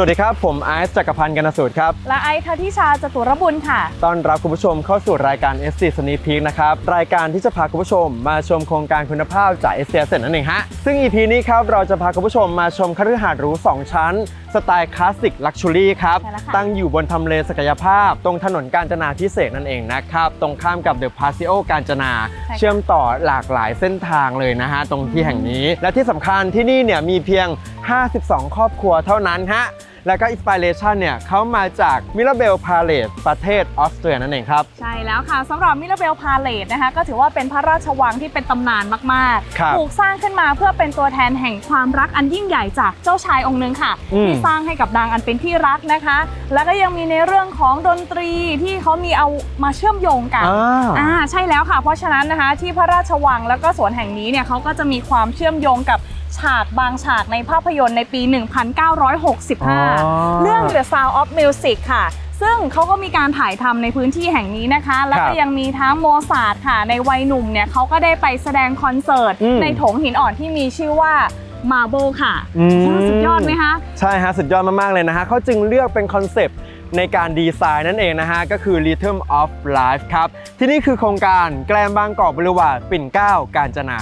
วัสดีครับ ผมไอซ์จักรพันธ์กนสูตรครับ และไอซ์ทัทิชาจตุรบุญค่ะ ต้อนรับคุณผู้ชมเข้าสู่รายการ SC s n e a k Peek นะครับ รายการที่จะพาคุณผู้ชม มาชมโครงการคุณภาพจาก s c s นั่นเองฮะ ซึ่ง EP นี้ครับ เราจะพาคุณผู้ชมมาชมคฤหาสน์หรู 2 ชั้น สไตล์คลาสสิกลักชัวรี่ครับใช่แล้วค่ะตั้งอยู่บนทำเลศักยภาพ ตรงถนนกาญจนาพิเศษกนั่นเองนะครับ ตรงข้ามกับเดอะพาซิโอกาญจนา เชื่อมต่อหลากหลายเส้นทางเลยนะฮะตรงที่แห่งนี้ และที่สำคัญที่นี่เนี่ยมีเพียง 52 ครอบครัวเท่านั้นฮะ แล้วก็อินสปิเรชันเนี่ยเขามาจากมิราเบลพาเล e ประเทศออสเตรียนั่นเองครับ ใช่แล้วค่ะสำหรับมิราเบลพาเลตนะคะก็ถือว่าเป็นพระราชวังที่เป็นตำนานมากครับๆถูกสร้างขึ้นมาเพื่อเป็นตัวแทนแห่งความรักอันยิ่งใหญ่จากเจ้าชายองค์หนึงค่ะอืมที่สร้างให้กับนางอันเป็นที่รักนะคะ แล้วก็ยังมีในเรื่องของดนตรีที่เขามีเอามาเชื่อมโยงกันอ่าอ่าใช่แล้วค่ะ เพราะฉะนั้นนะคะที่พระราชวังแล้วก็สวนแห่งนี้เนี่ยเขาก็จะมีความเชื่อมโยงกับ ฉากบางฉากในภาพยนตร์ในปี 1965 เรื่อง The Sound of Music ค่ะ ซึ่งเขาก็มีการถ่ายทำในพื้นที่แห่งนี้นะคะ แล้วก็ยังมีทั้งโมซาร์ทค่ะ ในวัยหนุ่มเนี่ยเขาก็ได้ไปแสดงคอนเสิร์ตอืมในโถงหินอ่อนที่มีชื่อว่า Marble ค่ะอืมสุดยอดไหมคะ ใช่ฮะ สุดยอดมากๆเลยนะฮะเขาจึงเลือกเป็นคอนเซปต์ในการดีไซน์นั่นเองนะฮะ ก็คือ Rhythm of Life ครับ ที่นี่คือโครงการแกลมบางกอกบริวารปิ่นเกล้ากาญจนา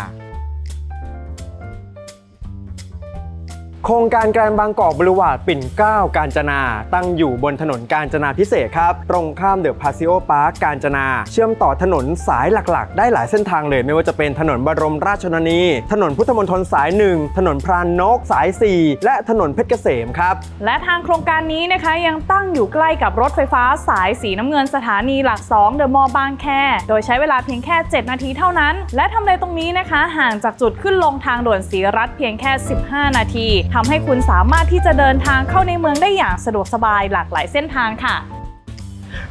โครงการแกรนบางกอกบริวารปิ่นเกล้ากาญจนา ตั้งอยู่บนถนนกาญจนาพิเศษครับ ตรงข้ามเดอะพาซิโอพาร์คกาญจนา เชื่อมต่อถนนสายหลักๆ ได้หลายเส้นทางเลย ไม่ว่าจะเป็นถนนบรมราชชนนี ถนนพุทธมณฑลสาย 1 ถนนพรานนกสาย 4 และถนนเพชรเกษมครับ และทางโครงการนี้นะคะยังตั้งอยู่ใกล้กับรถไฟฟ้าสายสีน้ำเงินสถานีหลัก 2 เดอะมอลล์บางแค โดยใช้เวลาเพียงแค่ 7 นาทีเท่านั้น และทำเลตรงนี้นะคะ ห่างจากจุดขึ้นลงทางด่วนสีรัฐเพียงแค่ 15 นาทีทำให้คุณสามารถที่จะเดินทางเข้าในเมืองได้อย่างสะดวกสบายหลากหลายเส้นทางค่ะ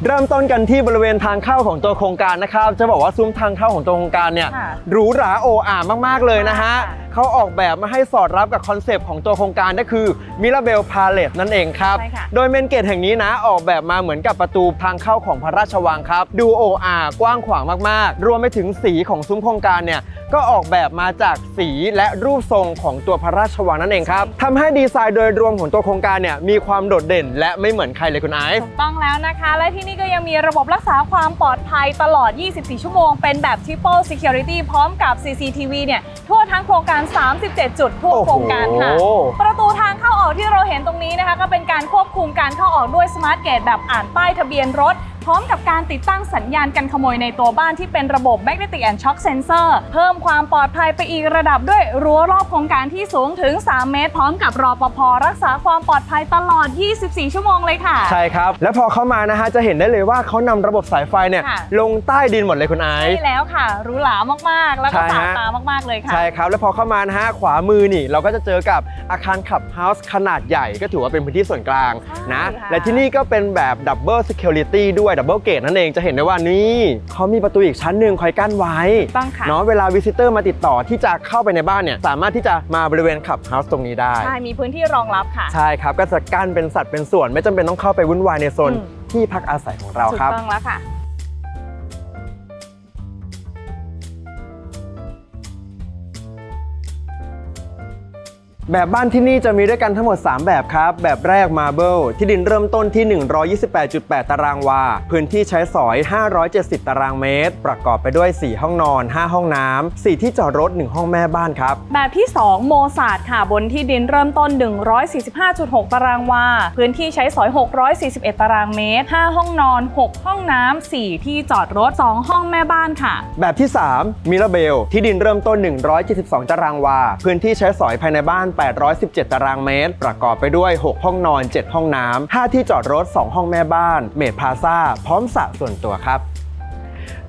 เริ่มต้นกันที่บริเวณทางเข้าของตัวโครงการนะครับ จะบอกว่าซุ้มทางเข้าของตัวโครงการเนี่ยค่ะหรูหราโออามากๆเลยนะฮะค่ะ เขาออกแบบมาให้สอดรับกับคอนเซปต์ของตัวโครงการก็คือมิราเบลพาเล e นั่นเองครับใช่ค่ะ โดยเมนเกตแห่งนี้นะออกแบบมาเหมือนกับประตูทางเข้าของพระราชวังครับ ดูโออากว้างขวางมากๆ รวมไปถึงสีของซุ้มโครงการเนี่ยก็ออกแบบมาจากสีและรูปทรงของตัวพระราชวังนั่นเองครับทำให้ดีไซน์โดยรวมของตัวโครงการเนี่ยมีความโดดเด่น และไม่เหมือนใครเลยคุณไอซ์ ถูกต้องแล้วนะคะ และที่นี่ก็ยังมีระบบรักษาความปลอดภัยตลอด 24 ชั่วโมง เป็นแบบ Triple Security พร้อมกับ CCTV เนี่ย ทั่วทั้งโครงการ37 จุดทั่วโครงการค่ะโอ้โหประตูทางเข้าออกที่เราเห็นตรงนี้นะคะ ก็เป็นการควบคุมการเข้าออกด้วย Smart Gate แบบอ่านป้ายทะเบียนรถพ ร้อมกับการติดตั้งสัญญาณกันขโมยในตัวบ้านที่เป็นระบบ Magnetic and Shock Sensor เพิ่มความปลอดภัยไปอีกระดับด้วยรั้วรอบโครงการที่สูงถึง 3 เมตร พร้อมกับรอปภรักษาความปลอดภัยตลอด 24 ชั่วโมงเลยค่ะ ใช่ครับ แล้วพอเข้ามานะฮะจะเห็นได้เลยว่าเขานำระบบสายไฟเนี่ยค่ะ ลงใต้ดินหมดเลยคุณไอใช่ซ์ แล้วค่ะหรูหรามากๆ แล้วก็ใช่สาฮะ ตามากๆเลยค่ะ ใช่ครับ แล้วพอเข้ามานะฮะขวามือนี่ เราก็จะเจอกับอาคารขับเฮาส์ขนาดใหญ่ ก็ถือว่าเป็นพื้นที่ส่วนกลางนะ ใช่ค่ะ และที่นี่ก็เป็นแบบดับเบิล e c u r i t y ด้วยดับเบิลเกตนั่นเองจะเห็นได้ว่านี่เขามีประตูอีกชั้นหนึ่งคอยกั้นไว้ต้องค่ะเนาะเวลาวิสิเตอร์มาติดต่อที่จะเข้าไปในบ้านเนี่ยสามารถที่จะมาบริเวณขับเฮาส์ตรงนี้ได้ ใช่ มีพื้นที่รองรับค่ะ ใช่ครับ ก็จะกั้นเป็นสัตว์เป็นส่วน ไม่จำเป็นต้องเข้าไปวุ่นวายในโซนอืมที่พักอาศัยของเราถูกครับต้องแล้วค่ะ แบบบ้านที่นี่จะมีด้วยกันทั้งหมด 3 แบบครับ แบบแรก Marble ที่ดินเริ่มต้นที่ 128.8 ตารางวา พื้นที่ใช้สอย 570 ตารางเมตร ประกอบไปด้วย 4 ห้องนอน 5 ห้องน้ำ 4 ที่จอดรถ 1 ห้องแม่บ้านครับ แบบที่ 2 โมซาร์ทค่ะ บนที่ดินเริ่มต้น 145.6 ตารางวา พื้นที่ใช้สอย 641 ตารางเมตร 5 ห้องนอน 6 ห้องน้ำ 4 ที่จอดรถ 2 ห้องแม่บ้านค่ะ แบบที่3 Mirabel ที่ดินเริ่มต้น 172 ตารางวา พื้นที่ใช้สอยภายในบ้าน817 ตารางเมตร ประกอบไปด้วย 6 ห้องนอน 7 ห้องน้ำ5ที่จอดรถ 2 ห้องแม่บ้าน เมดพาซาพร้อมสระส่วนตัวครับ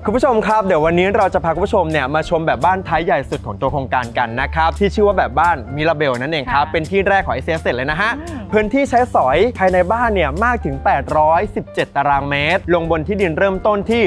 คุณผู้ชมครับเดี๋ยววันนี้เราจะพาคุณผู้ชมเนี่ยมาชมแบบบ้านท้ายใหญ่สุดของตัวโครงการกันนะครับที่ชื่อว่าแบบบ้านมิราเบลนั่นเองครับค่ะเป็นที่แรกของไอเซียเสร็จเลยนะฮะอืมพื้นที่ใช้สอยภายในบ้านเนี่ยมากถึง 817 ตารางเมตร ลงบนที่ดินเริ่มต้นที่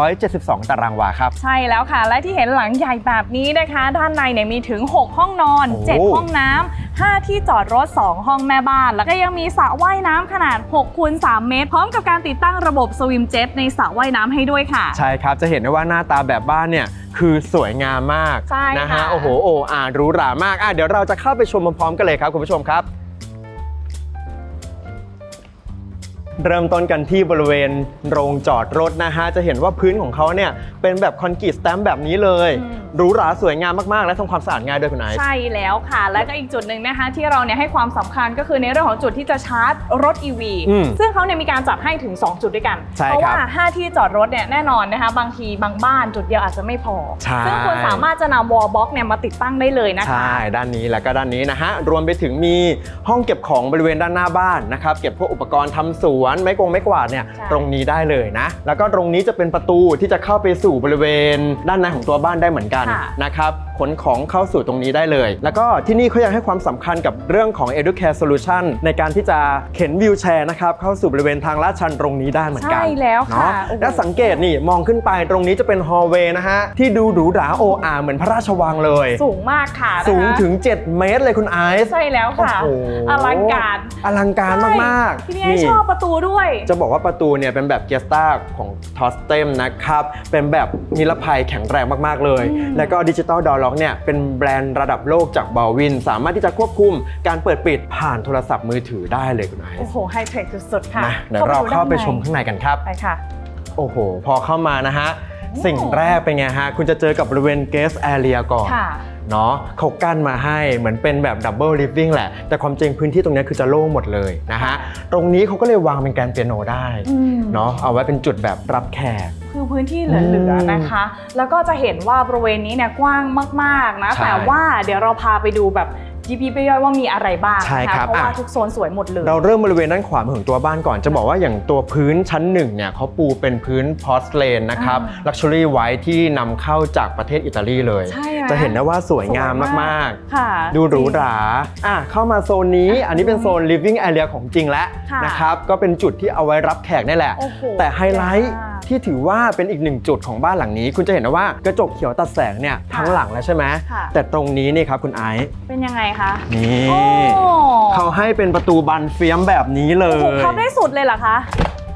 172 ตารางวาครับใช่แล้วค่ะ และที่เห็นหลังใหญ่แบบนี้นะคะ ด้านในเนี่ยมีถึง 6 ห้องนอนโอ้7ห้องน้ำ5ที่จอดรถ 2 ห้องแม่บ้าน แล้วก็ยังมีสระว่ายน้ำขนาด6คูณ3เมตร พร้อมกับการติดตั้งระบบสวิมเจ็ตในสระว่ายน้ำให้ด้วยค่ะใช่ครับจะเห็นได้ว่าหน้าตาแบบบ้านเนี่ยคือสวยงามมากใช่นะค่ะฮะโอ้โหโอ้อ่าหรูหรามากอะเดี๋ยวเราจะเข้าไปชมพร้อมๆกันเลยครับคุณผู้ชมครับ เริ่มต้นกันที่บริเวณโรงจอดรถนะฮะ จะเห็นว่าพื้นของเขาเนี่ยเป็นแบบคอนกรีตสแตมป์แบบนี้เลยอืมหรูหราสวยงามมาก ๆ และทำความสะอาดง่ายด้วยคุณไอซ์ใช่แล้วค่ะ แล้วก็อีกจุดหนึ่งนะคะ ที่เราเนี่ยให้ความสำคัญก็คือในเรื่องของจุดที่จะชาร์จรถ EV อืมซึ่งเขาเนี่ยมีการจัดให้ถึง 2 จุดด้วยกันใช่เพราะครับว่า 5 ที่จอดรถเนี่ยแน่นอนนะคะ บางทีบางบ้านจุดเดียวอาจจะไม่พอใช่ซึ่งคุณสามารถจะนำวอลบ็อกเนี่ยมาติดตั้งได้เลยนะคะ ใช่ ด้านนี้แล้วก็ด้านนี้นะฮะ รวมไปถึงมีห้องเก็บของบริเวณด้านหน้าบ้านนะครับ เก็บพวกอุปกรณ์ทำสวนไม้กงไม้กวาดเนี่ยใช่ตรงนี้ได้เลยนะ แล้วก็ตรงนี้จะเป็นประตูที่จะเข้าไปสู่บริเวณด้านในของตัวบ้านได้เหมือนกันค่ะนะครับ ขนของเข้าสู่ตรงนี้ได้เลย แล้วก็ที่นี่เขายังให้ความสำคัญกับเรื่องของ Educare Solution ในการที่จะเข็นวิวแชร์นะครับเข้าสู่บริเวณทางลาดชันตรงนี้ได้เหมือนกันใช่แล้วค่ะเนาะโอ้โหและสังเกตนี่มองขึ้นไปตรงนี้จะเป็นฮอลเวย์นะฮะที่ดูหรูหราโออาเหมือนพระราชวังเลย สูงมากค่ะนะคะสูงถึง 7 เมตรเลยคุณไอซ์ใช่แล้วค่ะโอ้โหอลังการอลังการมากๆที่นี่ชอบประตูด้วย จะบอกว่าประตูเนี่ยเป็นแบบเกียร์สตาร์ของทอสเต็มนะครับเป็นแบบนิรภัยแข็งแรงมากๆเลยอืมแล้วก็ดิจิตอลดอลล็อกเนี่ยเป็นแบรนด์ระดับโลกจากบอลวิน สามารถที่จะควบคุมการเปิดปิดผ่านโทรศัพท์มือถือได้เลยคุณไอโอ้ซ์โหไฮเทคสุดๆค่ะนะเดี๋ยวเราเข้าไปชมข้างในกันครับไปค่ะ โอ้โห พอเข้ามานะฮะโอ้ สิ่งแรกเป็นไงฮะ คุณจะเจอกับบริเวณ guest area ก่อนค่ะเนาะเขากั้นมาให้เหมือนเป็นแบบดับเบิลลิฟวิ่งแหละ แต่ความจริงพื้นที่ตรงนี้คือจะโล่งหมดเลยนะฮะ ตรงนี้เขาก็เลยวางเป็นแกรนด์เปียโนได้อืมเนาะเอาไว้เป็นจุดแบบรับแขกคือพื้นที่เหลือๆนะคะ แล้วก็จะเห็นว่าบริเวณนี้เนี่ยกว้างมากๆนะใช่แต่ว่าเดี๋ยวเราพาไปดูแบบ ยิบยิบย่อยๆว่ามีอะไรบ้างใช่นะครัคะบเพราะว่าอะ ทุกโซนสวยหมดเลย เราเริ่มบริเวณด้านขวามือของตัวบ้านก่อนจะบอกว่าอย่างตัวพื้นชั้นหนึ่งเนี่ยเขาปูเป็นพื้นพอสเลนนะครับอ่าลักชัวรี่ไว้ที่นำเข้าจากประเทศอิตาลีเลย ใช่ไหม จะเห็นได้ว่าสวยงามสวยมากค่ะๆดูหรูหราอะเข้ามาโซนนี้ อันนี้เป็นโซน living area ของจริงแล้วค่ะนะครับ ก็เป็นจุดที่เอาไว้รับแขกนี่แหละ โอ้โหแต่ไฮไลท์ใหญ่มาก ที่ถือว่าเป็นอีกหนึ่งจุดของบ้านหลังนี้ คุณจะเห็นนะว่ากระจกเขียวตัดแสงเนี่ยทั้งหลังแล้วใช่ไหมค่ะ แต่ตรงนี้นี่ครับคุณไอซ์เป็นยังไงคะนี่โอ้เขาให้เป็นประตูบานเฟียมแบบนี้เลโอ้โหยพับได้สุดเลยเหรอคะ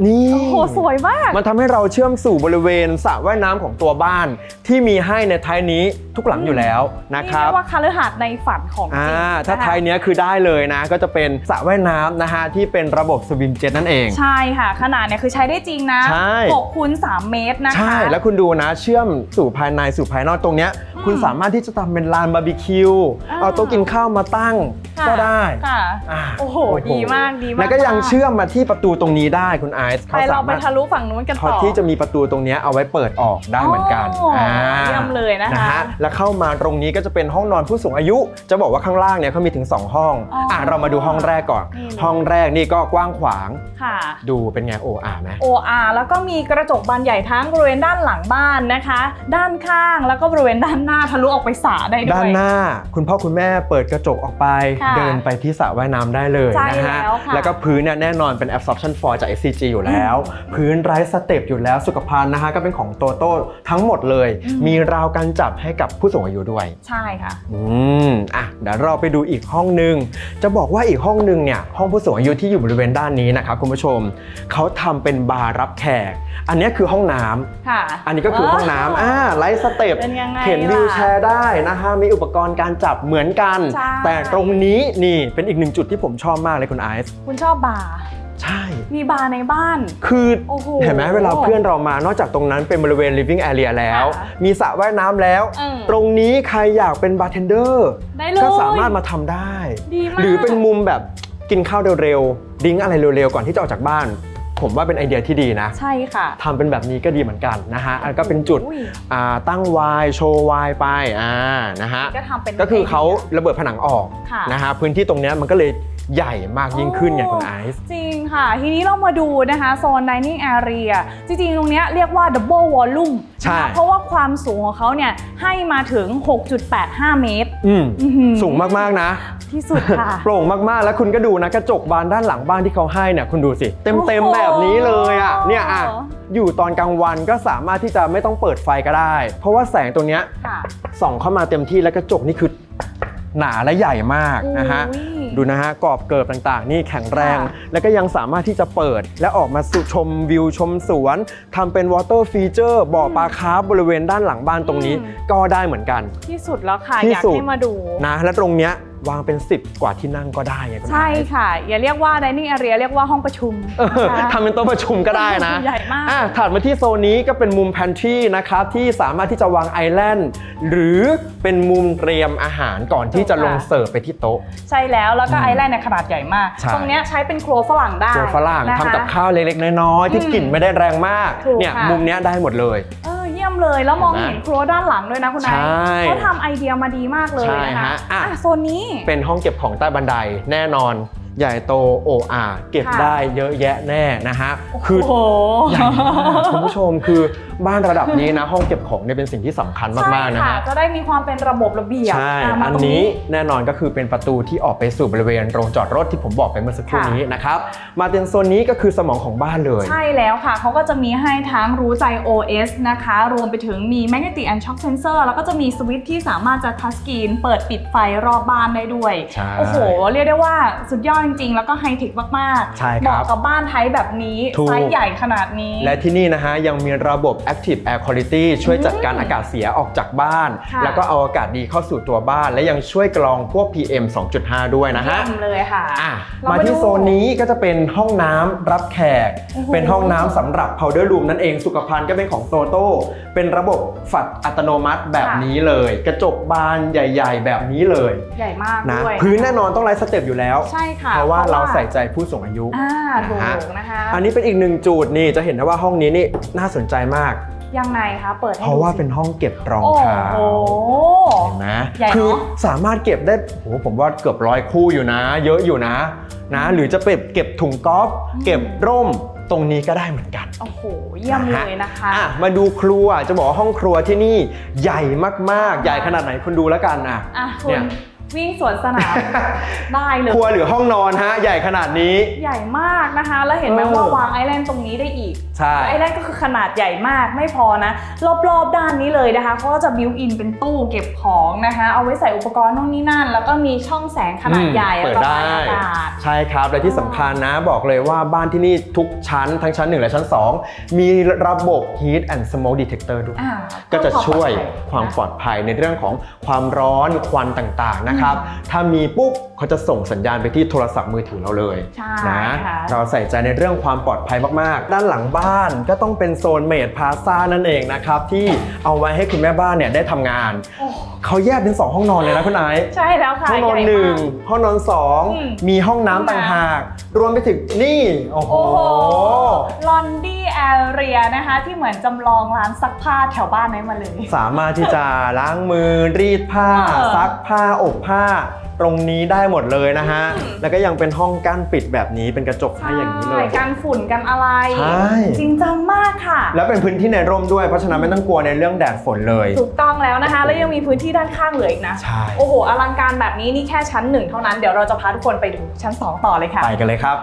นี่ โอ้โหสวยมาก มันทำให้เราเชื่อมสู่บริเวณสระว่ายน้ำของตัวบ้าน ที่มีให้ในท้ายนี้ทุกหลังอยู่แล้วนะคนี่รับเรียกว่าคาลือหัดในฝันของจริอ่างถ้านะคะท้ายเนี้ยคือได้เลยนะ ก็จะเป็นสระว่ายน้ำนะฮะ ที่เป็นระบบสวิมเจ็ตนั่นเอง ใช่ค่ะ ขนาดเนี่ยคือใช้ได้จริงนะใช่ 6คูณ3เมตรนะคะ ใช่ แล้วคุณดูนะ เชื่อมสู่ภายในสู่ภายนอกตรงเนี้ยอืมคุณสามารถที่จะทำเป็นลานบาร์บีคิว อ่า เอาโต๊ะกินข้าวมาตั้งค่ะก็ได้ค่ะ อ่าโอ้โหดีมากดีมากแล้วก็ยังเชื่อมมาที่ประตูตรงนี้ได้คุณไอซ์ไปเราไปทะลุฝั่งนู้นกันเขาต่อที่จะมีประตูตรงเนี้ยเอาไว้เปิดออกได้เหมือนกันอ๋ออ่เยี่ยมเลยนะคะ แล้วเข้ามาตรงนี้ก็จะเป็นห้องนอนผู้สูงอายุ จะบอกว่าข้างล่างเนี่ยเขามีถึง 2 ห้องอ๋ออ่อะเรามาดูห้องแรกก่อน นี่เลย ห้องแรกนี่ก็กว้างขวาง ค่ะ ดูเป็นไงโออาไหม OR แล้วก็มีกระจกบานใหญ่ทั้งบริเวณด้านหลังบ้านนะคะ ด้านข้างแล้วก็บริเวณด้านหน้าทะลุออกไปสระได้ด้วย ด้านหน้าคุณพ่อคุณแม่เปิดกระจกออกไป ค่ะเดินไปที่สระว่ายน้ำได้เลยใช่นะฮะแล้วค่ะ แล้วก็พื้นเนี่ยแน่นอนเป็น absorption foil จาก SCG อยู่แล้ว พื้นไร้สเต็ปอยู่แล้วสุขภัณฑ์นะฮะก็เป็นของโตโต้ทั้งหมดเลยอืมมีราวกันจับให้กับผู้สูงอายุด้วย ใช่ค่ะ อืมอะเดี๋ยวเราไปดูอีกห้องหนึ่งจะบอกว่าอีกห้องหนึ่งเนี่ยห้องผู้สูงอายุที่อยู่บริเวณด้านนี้นะครับคุณผู้ชมเขาทำเป็นบาร์รับแขก อันนี้คือห้องน้ำค่ะ อันนี้ก็คือห้องน้ำอ่าไลท์สเต็ปเป็นยังไงเข็นล่ะวิวแชร์ได้นะฮะมีอุปกรณ์การจับเหมือนกันใช่แต่ตรงนี้นี่เป็นอีกหนึ่งจุดที่ผมชอบมากเลยคุณไอซ์คุณชอบบาร์ ใช่ มีบาร์ในบ้าน คือโอ้โหเห็นไหมเวลาเพื่อนเรามานอกจากตรงนั้นเป็นบริเวณ living area แล้วค่ะมีสระว่ายน้ำแล้ว เออตรงนี้ใครอยากเป็นบาร์เทนเดอร์ได้เลยก็สามารถมาทำได้ ดีมาก หรือเป็นมุมแบบกินข้าวเร็วๆดิ้งอะไรเร็วๆก่อนที่จะออกจากบ้าน ผมว่าเป็นไอเดียที่ดีนะใช่ค่ะ ทำเป็นแบบนี้ก็ดีเหมือนกันนะฮะอันก็เป็นจุดอุ้ย อ่าตั้งไวน์โชว์ไวน์ไปอ่านะฮะ ก็ทำเป็นก็คือเขาระเบิดผนังออกค่ะ นะฮะพื้นที่ตรงเนี้ยมันก็เลย ใหญ่มากยิ่งขึ้นไงคุณไอซ์จริงค่ะ ทีนี้เรามาดูนะคะโซน dining area จริงๆ ตรงเนี้ยเรียกว่า double volume ใช่นะคะเพราะว่าความสูงของเขาเนี่ยให้มาถึง 6.85 เมตรอืมอื้อหือสูงมากๆนะ ที่สุดค่ะ โปร่งมากๆ แล้วคุณก็ดูนะ กระจกบานด้านหลังบ้านที่เขาให้เนี่ยคุณดูสิ เต็มโอ้เต็มโหแบบนี้เลยอะเนี่ยอะอยู่ตอนกลางวันก็สามารถที่จะไม่ต้องเปิดไฟก็ได้ เพราะว่าแสงตัวเนี้ยค่ะส่องเข้ามาเต็มที่แล้วกระจกนี่คือหนาและใหญ่มากนะฮะอุ้ย ดูนะฮะกรอบเกิบต่างๆ นี่แข็งแรงค่ะแล้วก็ยังสามารถที่จะเปิด และออกมาสู่ชมวิวชมสวนทำเป็นวอเตอร์ฟีเจอร์บ่อปลาคาร์ฟบริเวณด้านหลังบ้านตรงนี้อืมก็ได้เหมือนกัน ที่สุดแล้วค่ะที่อยากสุดให้มาดูนะและตรงเนี้ย วางเป็น 10 กว่าที่นั่งก็ได้ไงคุณใช่ไอซ์ค่ะ อย่าเรียกว่า dining area เรียกว่าห้องประชุมเออนะคะทำเป็นโต๊ะประชุมก็ได้นะใหญ่มากอะถัดมาที่โซนนี้ก็เป็นมุมแพนทรีนะครับที่สามารถที่จะวางไอแลนด์หรือเป็นมุมเตรียมอาหารก่อนที่จะลงเสิร์ฟไปที่โต๊ะ ใช่แล้วแล้วก็อืมไอแลนด์เนี่ยขนาดใหญ่มาก ใช่ ตรงเนี้ยใช้เป็นครัวฝรั่งได้ตัวฝรั่งนะคะ ทำกับข้าวเล็กๆน้อยๆที่อืมกลิ่นไม่ได้แรงมากถูกเนี่ยค่ะ มุมเนี้ยได้หมดเลย เออ เยี่ยมเลย แล้วมองเห็นไหมเห็นครัวด้านหลังด้วยนะคุณไอใช่ซ์เขาทำไอเดียมาดีมากเลยใช่นะคะฮะอะอะโซนนี้เป็นห้องเก็บของใต้บันไดแน่นอนใหญ่โตโอ้อาเก็บค่ะได้เยอะแยะแน่นะฮะคือโอ้โหใหญ่มากคุณผู้ชมคือบ้านระดับนี้นะ ห้องเก็บของเนี่ยเป็นสิ่งที่สำคัญมากๆนะใช่ค่ฮะจะได้มีความเป็นระบบระเบียบใช่ะมาอันตรงนี้แน่นอนก็คือเป็นประตูที่ออกไปสู่บริเวณโรงจอดรถที่ผมบอกไปเมื่อสักครู่ค่ะนี้นะครับมาเป็นโซนนี้ก็คือสมองของบ้านเลย ใช่แล้วค่ะเขาก็จะมีให้ทั้งรู้ใจ OS นะคะ รวมไปถึงมี Magnetic and Shock Sensor แล้วก็จะมีสวิตช์ที่สามารถจะทัชสกรีนเปิดปิดไฟรอบบ้านได้ด้วยใช่โอ้โห เรียกได้ว่าสุดยอดจริงๆ แล้วก็ไฮเทคมากๆใช่ครับเหมาะกับบ้านไทยแบบนี้ถูกไซส์ใหญ่ขนาดนี้ และที่นี่นะฮะยังมีระบบ Active Air Quality ช่วยจัดการอากาศเสียออกจากบ้าน ค่ะ แล้วก็เอาอากาศดีเข้าสู่ตัวบ้าน และยังช่วยกรองพวก PM 2.5 ด้วยนะฮะเยี่ยมเลยค่ะ อะเรมาที่ดูโซนนี้ก็จะเป็นห้องน้ำรับแขก โอ้โหเป็นห้องน้ำสำหรับ powder room นั่นเองสุขภัณฑ์ก็เป็นของโตโต้เป็นระบบฝัดอัตโนมัติแบบนี้เลย กระจกบานใหญ่ ๆ แบบนี้เลยใหญ่มากนะด้วยพื้นแน่นอนต้องไลท์สเต็ปอยู่แล้ว ใช่ค่ะเพราะว่าเราใส่ใจผู้สูงอายุ อ่าถูนะฮะกนะคะ อันนี้เป็นอีกหนึ่งจุดนี่จะเห็นได้ว่าห้องนี้นี่น่าสนใจมาก ยังไงคะ เปิดให้เพราะว่าดูสิเป็นห้องเก็บรองโอ้เท้าโห เห็นไหมใหญ่เนอะ คือสามารถเก็บได้โหผมว่าเกือบร้อยคู่อยู่นะ เยอะอยู่นะนะ หรือจะเก็บเก็บถุงกอล์ฟเก็บร่มตรงนี้ก็ได้เหมือนกัน โอ้โห เยี่ยมเลยนะคะ อะมาดูครัวจะบอกว่าห้องครัวที่นี่ใหญ่มากๆ ใหญ่ขนาดไหนคุณดูแล้วกันอะ อะคุเนี่ณย วิ่งสวนสนาม ได้เลย ครัวหรือห้องนอนฮะ ใหญ่ขนาดนี้ ใหญ่มากนะคะ แล้วเห็นไหมเออ ว่าวางไอแลนด์ตรงนี้ได้อีกใช่ไอแลนด์ก็คือขนาดใหญ่มากไม่พอนะ รอบๆด้านนี้เลยนะคะเขาก็จะบิวอินเป็นตู้เก็บของนะคะ เอาไว้ใส่อุปกรณ์นู่นนี่นั่น แล้วก็มีช่องแสงขนาดใหญ่เปิดระได้บายอากาศใช่ครับและที่สำคัญนะ บอกเลยว่าบ้านที่นี่ทุกชั้นทั้งชั้น 1 และชั้น 2 มีระบบ heat and smoke detector ด้วยอ่าก็จะช่วยคเพิ่วามมปลอดภัยในเรื่องของความร้อนควันต่างๆนะครับ ถ้ามีปุ๊บเขาจะส่งสัญญาณไปที่โทรศัพท์มือถือเราเลยใช่นะค่ะเราใส่ใจในเรื่องความปลอดภัยมากๆ ด้านหลังบ้านก็ต้องเป็นโซนเมดพาซานั่นเองนะครับที่เอาไว้ให้คุณแม่บ้านเนี่ยได้ทำงาน โอ้เขาแยกเป็น 2 ห้องนอนเลยนะคุณไอซ์ใช่แล้วค่ะห้องนอนใญ่หนึ่งมากห้องนอนสองอืม มีห้องน้ำต่างหาก รวมไปถึงนี่ โอ้โห โอ้โหลอนดี้แอเรียนะคะ ที่เหมือนจำลองร้านซักผ้าแถวบ้านนี้มาเลย สามารถที่จะล้างมือรีดผ้า เออซักผ้าอบผ้า ตรงนี้ได้หมดเลยนะฮะอืมแล้วก็ยังเป็นห้องกั้นปิดแบบนี้เป็นกระจกให้อย่างนี้เลย กันฝุ่นกันอะไร ใช่ จริงจังมากค่ะ แล้วเป็นพื้นที่ในร่มด้วย เพราะฉะนั้นไม่ต้องกลัวในเรื่องแดดฝนเลย ถูกต้องแล้วนะคะ แล้วยังมีพื้นที่ด้านข้างเหลืออีกนะ ใช่ โอ้โห อลังการแบบนี้นี่แค่ชั้นหนึ่งเท่านั้น เดี๋ยวเราจะพาทุกคนไปดูชั้น 2 ต่อเลยค่ะ ไปกันเลยครับ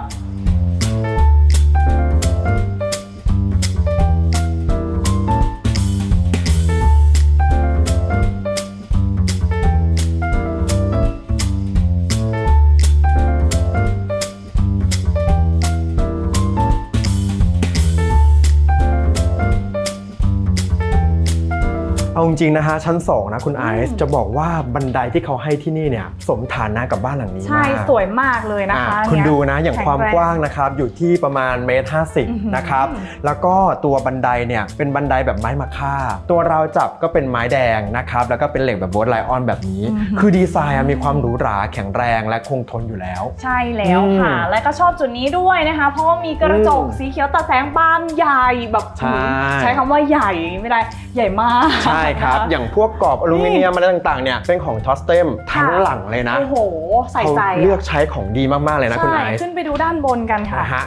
จริงๆนะฮะชั้น2นะคุณไอซ์จะบอกว่าบันไดที่เขาให้ที่นี่เนี่ยสมฐานะกับบ้านหลังนี้ใช่มากสวยมากเลยนะคะอะคุณเยดูนะอย่างแข็ความแรงกว้างนะครับอยู่ที่ประมาณเมตรห้าสิบอื้อหือนะครับแล้วก็ตัวบันไดเนี่ยเป็นบันไดแบบไม้มะค่า ตัวราวจับก็เป็นไม้แดงนะครับแล้วก็เป็นเหล็กแบบโบสไลออนแบบนี้ คือดีไซน์อะมีความหรูหราแข็งแรงและคงทนอยู่แล้ว ใช่แล้วค่ะอืมและก็ชอบจุดนี้ด้วยนะคะ เพราะว่ามีกระจกอืมสีเขียวตัดแสงบานใหญ่แบบใช่ใช้คำว่าใหญ่ไม่ได้ใหญ่มากใช่ครับนะะอย่างพวกกรอบอลูมิเนียมอะไรต่างๆเนี่ยเป็นของทอสเตมทั้งค่ะหลังเลยนะโอ้โหใส่เขาใจเลือกใช้ของดีมากๆเลยนะคุณใช่ไอซ์ขึ้นไปดูด้านบนกันค่ะนะฮะ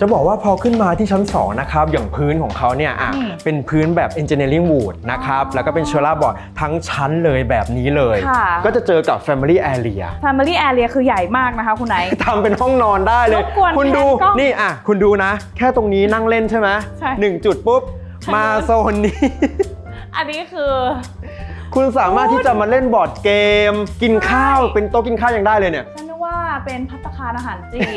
จะบอกว่าพอขึ้นมาที่ชั้น 2 นะครับ อย่างพื้นของเขาเนี่ยอะอืมเป็นพื้นแบบ engineering wood นะครับ แล้วก็เป็นเชอร่าบอร์ดทั้งชั้นเลยแบบนี้เลยค่ะก็จะเจอกับ family area Family Area คือใหญ่มากนะคะคุณไนท์ทำเป็นห้องนอนได้เลยรบกวนคุณดูแพนกล้องนี่อะคุณดูนะ แค่ตรงนี้นั่งเล่นใช่ไหมใช่หนึ่งจุดปุ๊บฉันมาโซนนี้ อันนี้คือ คุณสามารถที่จะมาเล่นบอร์ดเกม กินข้าวใช่เป็นโต๊ะกินข้าวยังได้เลยเนี่ยฉันนึกว่า เป็นพัตตาคารอาหารจีน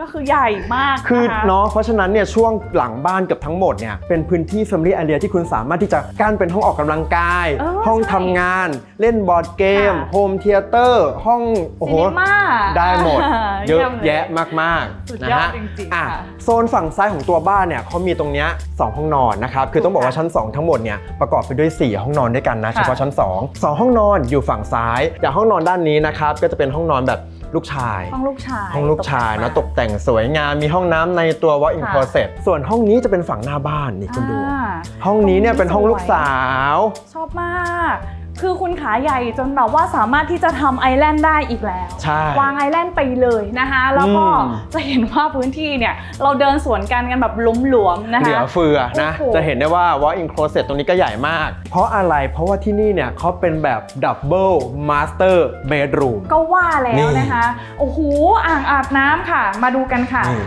ก็คือใหญ่มากคือนะคะเนาะเพราะฉะนั้นเนี่ยช่วงหลังบ้านเกือบทั้งหมดเนี่ยเป็นพื้นที่ Family Area ที่คุณสามารถที่จะกั้นเป็นห้องออกกำลังกายเออห้องใช่ทำงาน เล่นบอร์ดเกมค่ะโฮมเทเตอร์ห้องโอ้โหซินิม่าได้หมด เยอะมลแยะมากสุดๆนะยอดฮะจริงๆอะค่ะโซนฝั่งซ้ายของตัวบ้านเนี่ยเขามีตรงเนี้ยสองห้องนอนนะครับคือต้องบอกว่าชั้น 2 ทั้งหมดเนี่ยประกอบไปด้วย 4 ห้องนอนด้วยกันนะค่ะเฉพาะชั้น 2 2 ห้องนอนอยู่ฝั่งซ้ายแต่ห้องนอนด้านนี้นะครับก็จะเป็นห้องนอนแบบ ลูกชาย ห้องลูกชายห้องลูกชายนะตตกแต่งสวยงามมีห้องน้ำในตัว walk in ค่ะ closet ส่วนห้องนี้จะเป็นฝั่งหน้าบ้านนี่คุณดู อ่าห้องนี้เนี่ยเป็นห้องลูกสาว ชอบมาก คือคุณขาใหญ่จนแบบว่าสามารถที่จะทำไอแลนด์ได้อีกแล้ว ใช่ วางไอแลนด์ไปเลยนะคะ แล้วก็อืม จะเห็นว่าพื้นที่เนี่ยเราเดินสวนกันกันแบบหลวมๆนะเหลืคะ อเฟือนะ โอ้โห จะเห็นได้ว่า walk in closet ตรงนี้ก็ใหญ่มาก เพราะอะไรเพราะว่าที่นี่เนี่ยเขาเป็นแบบ double master bedroom ก็ว่าแล้นี่วนะคะ โอ้โห อ่างอาบน้ำค่ะ มาดูกันค่ะ นี่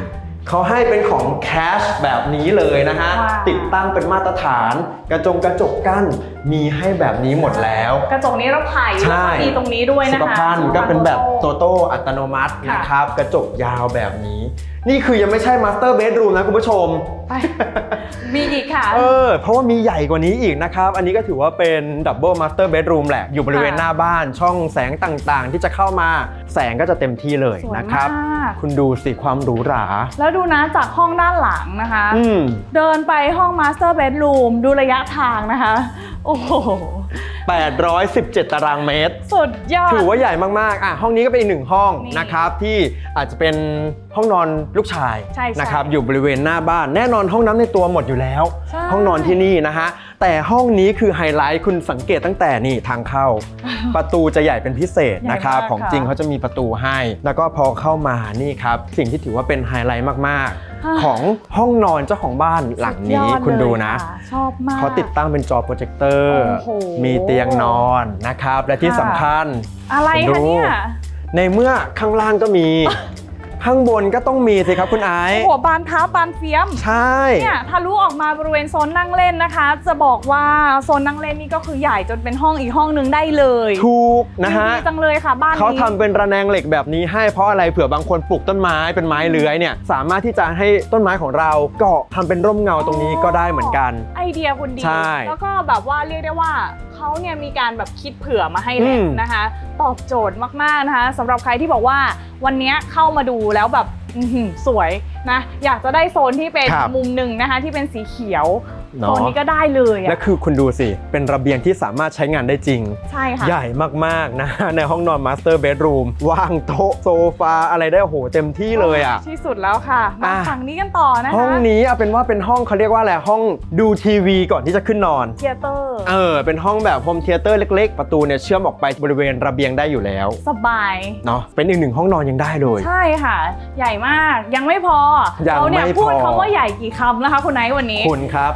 เขาให้เป็นของ cash แบบนี้เลยนะฮะ ว้าว ติดตั้งเป็นมาตรฐาน กระจงกระจกกั้นมีให้แบบนี้หมดแล้ว กระจกนี้เราไผ่ใช่แล้วก็มีตรงนี้ด้วยสุนะขคะภัณฑ์ก็เป็นแบบโตตัวโต้อัตโนมัติค่ะนะครับ กระจกยาวแบบนี้ นี่คือยังไม่ใช่มาสเตอร์เบดรูมนะคุณผู้ชมไปมีอีกค่ะ เออ เพราะว่ามีใหญ่กว่านี้อีกนะครับ อันนี้ก็ถือว่าเป็นดับเบิลมาสเตอร์เบดรูมแหละ อยู่บริเวณค่ะหน้าบ้าน ช่องแสงต่างๆ ที่จะเข้ามา แสงก็จะเต็มที่เลยสวยนะครับมากคุณดูสิความหรูหรา แล้วดูนะจากห้องด้านหลังนะคะอืมเดินไปห้องมาสเตอร์เบดรูมดูระยะทางนะคะ โอ้โห817 ตารางเมตร สุดยอด ถือว่าใหญ่มาก ๆ อะ ห้องนี้ก็เป็นอีกหนึ่งห้องนี่นะครับที่อาจจะเป็น ห้องนอนลูกชายใช่ใช่นะครับอยู่บริเวณหน้าบ้านแน่นอนห้องน้ำในตัวหมดอยู่แล้ว ใช่ ห้องนอนที่นี่นะฮะแต่ห้องนี้คือไฮไลท์คุณสังเกตตั้งแต่นี่ทางเข้า ประตูจะใหญ่เป็นพิเศษนะครับใหญ่มากของจริงค่ะ เขาจะมีประตูให้ แล้วก็พอเข้ามานี่ครับสิ่งที่ถือว่าเป็นไฮไลท์มากอ่าๆของห้องนอนเจ้าของบ้านหลังสุดยนี้อคุณเลยดูนะค่ชอบมาก เขาติดตั้งเป็นจอโปรเจคเตอร์ โอ้โห มีเตียงนอนนะครับ และที่ค่ะสำคัญ อะไรดูคะเนี่ย ในเมื่อข้างล่างก็มี ข้างบนก็ต้องมีสิครับคุณไอโอ้ซ์โหบานเท้าบานเฟียม ใช่ เนี่ยทะลุออกมาบริเวณโซนนั่งเล่นนะคะ จะบอกว่าโซนนั่งเล่นนี่ก็คือใหญ่จนเป็นห้องอีกห้องหนึ่งได้เลยถูกนะฮะดีจังเลยค่ะบ้านนี้เขาทำเป็นระแนงเหล็กแบบนี้ให้เพราะอะไรเผื่อบางคนปลูกต้นไม้เป็นไม้เลื้อยเนี่ยสามารถที่จะให้ต้นไม้ของเราเกาะทำเป็นร่มเงาตรงนี้ก็ได้เหมือนกัน ไอเดียคุณดีใช่แล้วก็แบบว่าเรียกได้ว่า เขาเนี่ยมีการแบบคิดเผื่อมาให้แล้อืวมนะคะ ตอบโจทย์มากๆนะคะสำหรับใครที่บอกว่าวันเนี้ยเข้ามาดูแล้วแบบอื้อหือสวยนะอยากจะได้โซนที่เป็นครับมุมหนึ่งนะคะที่เป็นสีเขียวเนอะโซนนี้ก็ได้เลยและอะคือคุณดูสิ เป็นระเบียงที่สามารถใช้งานได้จริง ใช่ค่ะ ใหญ่มากๆนะ ในห้องนอนมาสเตอร์เบดรูมวางโต๊ะโซฟาอะไรได้โอ้โหเต็มที่เลยอะ ที่สุดแล้วค่ะ มาอะ ฝั่งนี้กันต่อนะคะห้องนี้เอาเป็นว่าเป็นห้องเขาเรียกว่าอะไรห้องดูทีวีก่อนที่จะขึ้นนอน เทียเตอร์ เออ เป็นห้องแบบโฮมเทเตอร์เล็ก ๆ ประตูเนี่ยเชื่อมออกไปบริเวณระเบียงได้อยู่แล้วสบาย เนาะเป็นอีกหนึ่งห้องนอนยังได้เลย ใช่ค่ะ ใหญ่มากยังไม่พอยังเราเนี่ยไม่พอ พูดคำว่าใหญ่กี่คำนะคะ คุณไนท์วันนี้ คุณครับ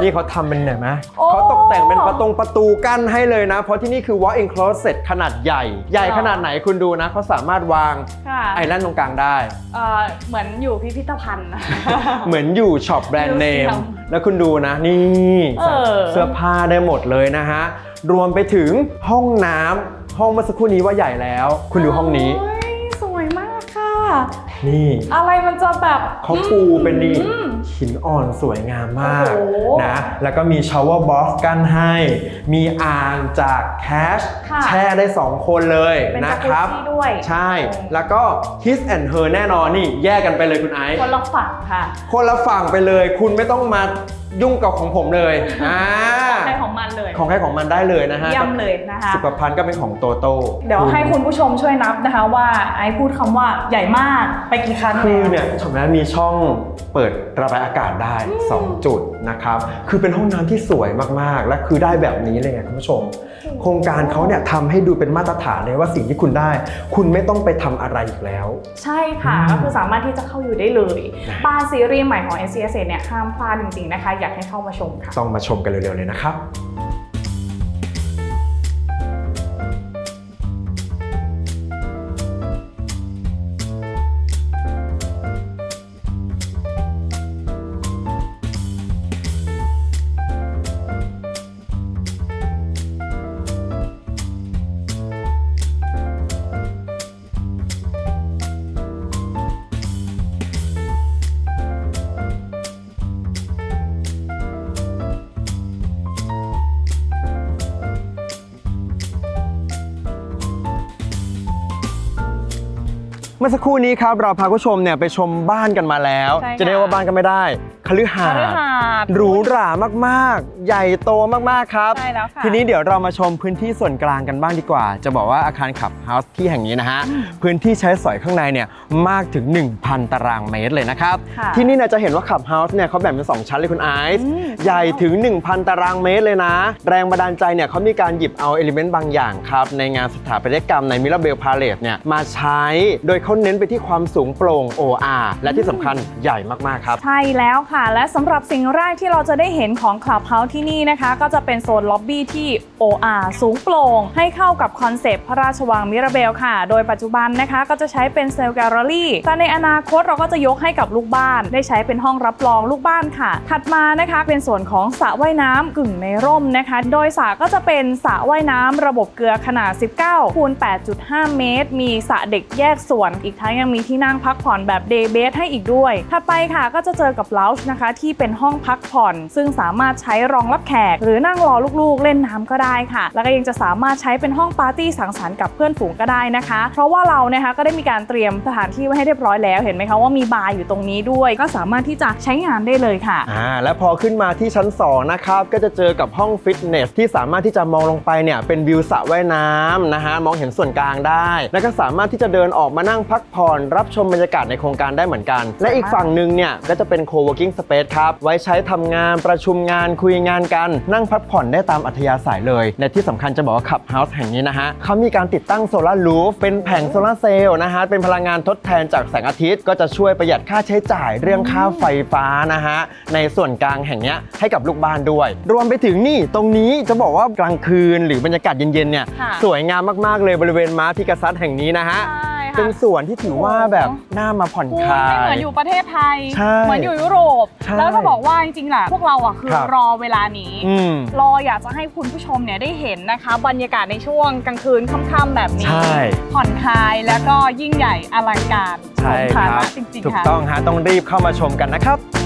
นี่เขาทำเป็นเห็นไหมโอ้ เขาตกแต่งเป็นประตงประตูกั้นให้เลยนะ เพราะที่นี่คือ walk-in closet ขนาดใหญ่ ใหญ่ขนาดไหนคุณดูนะ เขาสามารถวางค่ะไอแลนด์ตรงกลางได้ เอ่อเหมือนอยู่พิพิธภัณฑ์นะเหมือนอยู่ช็อปแบรนด์เนมมิวเซียมแล้วคุณดูนะนี่เออ เสื้อผ้าได้หมดเลยนะฮะ รวมไปถึงห้องน้ำห้องเมื่อสักครู่นี้ว่าใหญ่แล้ว คุณดูห้องนี้โอ้ยสวยมากค่ะ นี่ อะไรมันจะแบบเขาปูเป็นนี่อืม หินอ่อนสวยงามมากโอ้โหนะ แล้วก็มีชาวเวอร์บอสกั้นให้ มีอ่างจากแคชค่ะแช่ได้ 2 คนเลยเป็นนะจากครับุซี่ด้วยใช่ แล้วก็ His and Her แน่นอนนี่แยกกันไปเลยคุณไอซ์คนละฝั่งค่ะ คนละฝั่งไปเลยคุณไม่ต้องมา ยุ่งกับของผมเลยอ่าของใครของมันเลยของใครของมันได้เลยนะฮะเยี่ยมเลยนะคะสุขภัณฑ์ก็เป็นของโตโต้เดี๋ยวให้คุณผู้ชมช่วยนับนะคะว่าไอซ์พูดคำว่าใหญ่มากไปกี่ครั้งคือแล้วเนี่ยชมนะมีช่องเปิดระบายอากาศได้ 2 จุดนะครับ คือเป็นห้องน้ำที่สวยมากๆ และคือได้แบบนี้เลยไงคุณผู้ชม โครงการเขาเนี่ยทำให้ดูเป็นมาตรฐานเลยว่าสิ่งที่คุณได้ คุณไม่ต้องไปทำอะไรอีกแล้ว ใช่ค่ะอืมก็คือสามารถที่จะเข้าอยู่ได้เลยนะบ้านซีรีส์ใหม่ของ s c s เนี่ยห้ามพลาดจริงๆนะคะอยากให้เข้ามาชมค่ะ ต้องมาชมกันเร็วๆเลยนะครับ เมื่อสักครู่นี้ครับเราพาคุณผู้ชมเนี่ยไปชมบ้านกันมาแล้ว ใช่ค่ะ จะเรียกว่าบ้านก็ไม่ได้ คฤหาคสฤน์หาสน์ หรูหรามากๆ ใหญ่โตมากๆครับ ใช่แล้วค่ะ ทีนี้เดี๋ยวเรามาชมพื้นที่ส่วนกลางกันบ้างดีกว่า จะบอกว่าอาคารขับเฮาส์ที่แห่งนี้นะฮะ พื้นที่ใช้สอยข้างในเนี่ยมากถึง 1,000 ตารางเมตรเลยนะครับ ค่ะ ที่นี่เนี่ยจะเห็นว่าขับเฮาส์เนี่ยเขาแบ่งเป็น 2 ชั้นเลยคุณไอซ์อืม ใหญ่ถึง 1,000 ตารางเมตรเลยนะ แรงบันดาลใจเนี่ยเขามีการหยิบเอาเอลิเมนต์บางอย่างครับ ในงานสถาปัตยกรรมในมิราเบลพาเลตเนี่ยมาใช้ โดยเขาเน้นไปที่ความสูงโปร่ง OR และที่สำคัญใหญ่มากๆครับ ใช่แล้วค่ะและสำหรับสิ่งแรกที่เราจะได้เห็นของ Clubhouse ที่นี่นะคะ ก็จะเป็นโซนล็อบบี้ที่ OR สูงโปร่งให้เข้ากับคอนเซปต์พระราชวังมิราเบลค่ะ โดยปัจจุบันนะคะก็จะใช้เป็นเซลล์แกลเลอรี่แต่ในอนาคตเราก็จะยกให้กับลูกบ้าน ได้ใช้เป็นห้องรับรองลูกบ้านค่ะ ถัดมานะคะเป็นส่วนของสระว่ายน้ำกึ่งในร่มนะคะ โดยสระก็จะเป็นสระว่ายน้ำระบบเกลือขนาด 19คูณ8.5 เมตร มีสระเด็กแยกส่วน อีกทั้งยังมีที่นั่งพักผ่อนแบบเดย์เบสให้อีกด้วย ถัดไปค่ะก็จะเจอกับลา g e นะคะ ที่เป็นห้องพักผ่อน ซึ่งสามารถใช้รองรับแขก หรือนั่งรอลูกๆ เล่นน้ำก็ได้ค่ะ แล้วก็ยังจะสามารถใช้เป็นห้องปาร์ตี้สังสรรค์กับเพื่อนฝูงก็ได้นะคะ เพราะว่าเรานะคะก็ได้มีการเตรียมสถานที่ไว้ให้เรียบร้อยแล้วเห็นไหมคะว่ามีบาร์อยู่ตรงนี้ด้วย ก็สามารถที่จะใช้งานได้เลยค่ะอ่าและพอขึ้นมาที่ชั้น 2 นะครับก็จะเจอกับห้องฟิตเนสที่สามารถที่จะมองลงไปเนี่ยเป็นวิวสระว่ายน้ำนะฮะมองเห็นส่วนกลางได้ แล้วก็สามารถที่จะเดินออกมานั่งพักผ่อนรับชมบรรยากาศในโครงการได้เหมือนกัน และอีกฝั่งหนึ่งเนี่ยก็จะเป็นโคเว co-working space ครับ ไว้ใช้ทำงานประชุมงานคุยงานกัน นั่งพักผ่อนได้ตามอัธยาศัยเลย และที่สำคัญจะบอกว่าขับเฮาส์แห่งนี้นะฮะเขามีการติดตั้งโซลาร์รูฟเป็นแผงโซลาร์เซลล์นะฮะ เป็นพลังงานทดแทนจากแสงอาทิตย์ ก็จะช่วยประหยัดค่าใช้จ่ายเรื่องค่าไฟฟ้านะฮะ ในส่วนกลางแห่งเนี้ยให้กับลูกบ้านด้วย รวมไปถึงนี่ตรงนี้จะบอกว่ากลางคืนหรือบรรยากาศเย็นๆเนี่ยค่ะสวยงามมากๆเลยบริเวณม้าพิกาซัสแห่งนี้นะฮะใช่ค่ะเป็นสวนที่ถือว่าแบบน่ามาผ่อนคุณคลาไม่เหมืยอนอยู่ประเทศไทยใช่เหมือนอยู่ยุโรปใช่แล้วจะบอกว่าจริงๆแหละพวกเราอะคือครับรอเวลานี้อืมรออยากจะให้คุณผู้ชมเนี่ยได้เห็นนะคะ บรรยากาศในช่วงกลางคืนค่ำๆแบบนี้ใช่ผ่อนคลายแล้วก็ยิ่งใหญ่อลังการใช่สมคฐารันะบจริงถูกๆค่ะต้องฮะต้องรีบเข้ามาชมกันนะครับ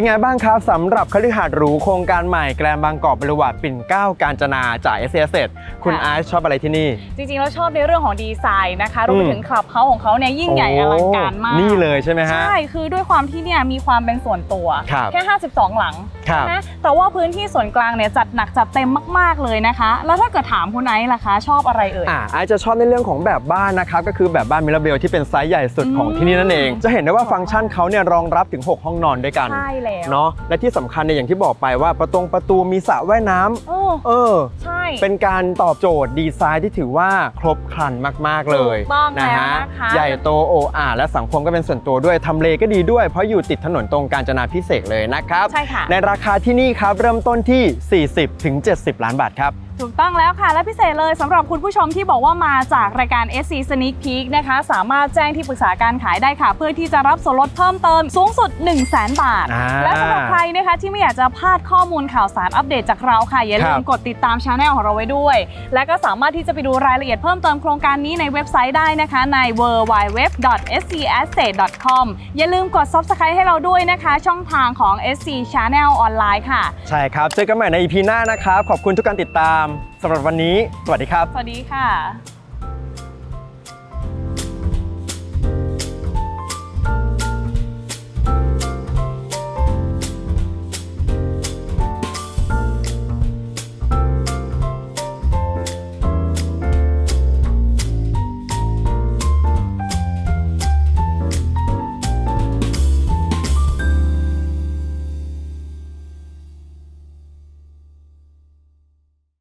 เป็นไงบ้างครับสำหรับคฤหาสน์หรูโครงการใหม่แกรนบางกอกบริวารปิ่นเกล้าการจนาจาก s อ s คุณค่ะไอซ์ชอบอะไรที่นี่ จริงๆ แล้วชอบในเรื่องของดีไซน์นะคะรวมไปอืมถึงคลับเฮาส์ของเขาเนี่ยยิ่งใหญ่อลังการมากโอ้นี่เลยใช่ไหมฮะ ใช่ คือด้วยความที่เนี่ยมีความเป็นส่วนตัวครับแค่ 52 หลังครับนะแต่ว่าพื้นที่ส่วนกลางเนี่ยจัดหนักจัดเต็มมากๆเลยนะคะ แล้วถ้าเกิดถามคุณไอซ์ล่ะคะชอบอะไรเอ่ยอ่าไอซ์จะชอบในเรื่องของแบบบ้านนะครับก็คือแบบบ้านมิราเบลที่เป็นไซส์ใหญ่สุดของอืมที่นี่นั่นเอง จะเห็นได้ว่าฟังก์ชันเขาเนี่ยรองรับถึง 6 ห้องนอนด้วยกันใช่แล้วเนาะและที่สำคัญเนี่ยอย่างที่บอกไปว่าประตงประตูมีสระว่ายน้ำโอ้เออใช่เป็นการตอบโจทย์ดีไซน์ที่ถือว่าครบครันมาก ๆเลยถูกต้องนะแล้วฮะนะคะใหญ่โตโออาและสังคมก็เป็นส่วนตัวด้วยทำเลก็ดีด้วย เพราะอยู่ติดถนนตรงกาญจนาพิเศษกเลยนะครับใช่ค่ะในราคาที่นี่ครับเริ่มต้นที่ 40ถึง70 ล้านบาทครับ ถูกต้องแล้วค่ะ และพิเศษเลยสำหรับคุณผู้ชมที่บอกว่ามาจากรายการ SC Sneak Peek นะคะ สามารถแจ้งที่ปรึกษาการขายได้ค่ะ เพื่อที่จะรับส่วนลดเพิ่มเติมสูงสุด 1 0 0 0 0แบาท อ่า และสำหรับใครนะคะที่ไม่อยากจะพลาดข้อมูลข่าวสารอัปเดตจากเราค่ะ อย่าลืครัมบกดติดตามช anel ของเราไว้ด้วย และก็สามารถที่จะไปดูรายละเอียดเพิ่มเติมโครงการนี้ในเว็บไซต์ได้นะคะใน www.scasset.com อย่าลืมกด subscribe ให้เราด้วยนะคะ ช่องทางของ SC Channel ออนไลน์ค่ะ ใช่ครับ เจอกันใหม่ใน EP หน้านะครับ ขอบคุณทุกการติดตามสำหรับวันนี้ สวัสดีครับ สวัสดีค่ะ